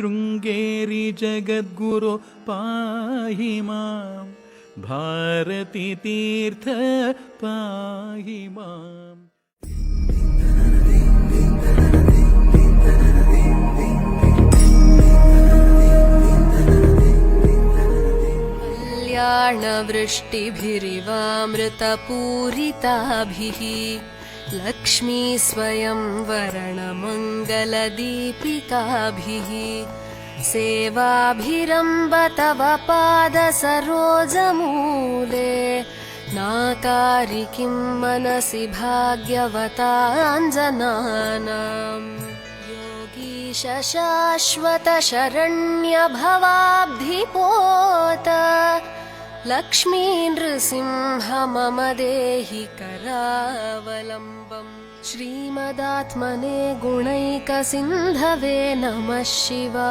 शृङ्गेरि जगद्गुरो पाहि मां भारतीतीर्थ पाहि माम्। कल्याणवृष्टिभिरिवामृतपूरिताभिः लक्ष्मी स्वयं वरणमङ्गलदीपिकाभिः सेवाभिरम्ब तव पादसरोजमूले नाकारि किं मनसि भाग्यवताञ्जनानाम् योगीश शाश्वत शरण्यभवाब्धिपोत लक्ष्मी नृसिंह मम देहि करावलम्बम्। श्रीमदात्मने गुणैकसिन्धवे नमः शिवा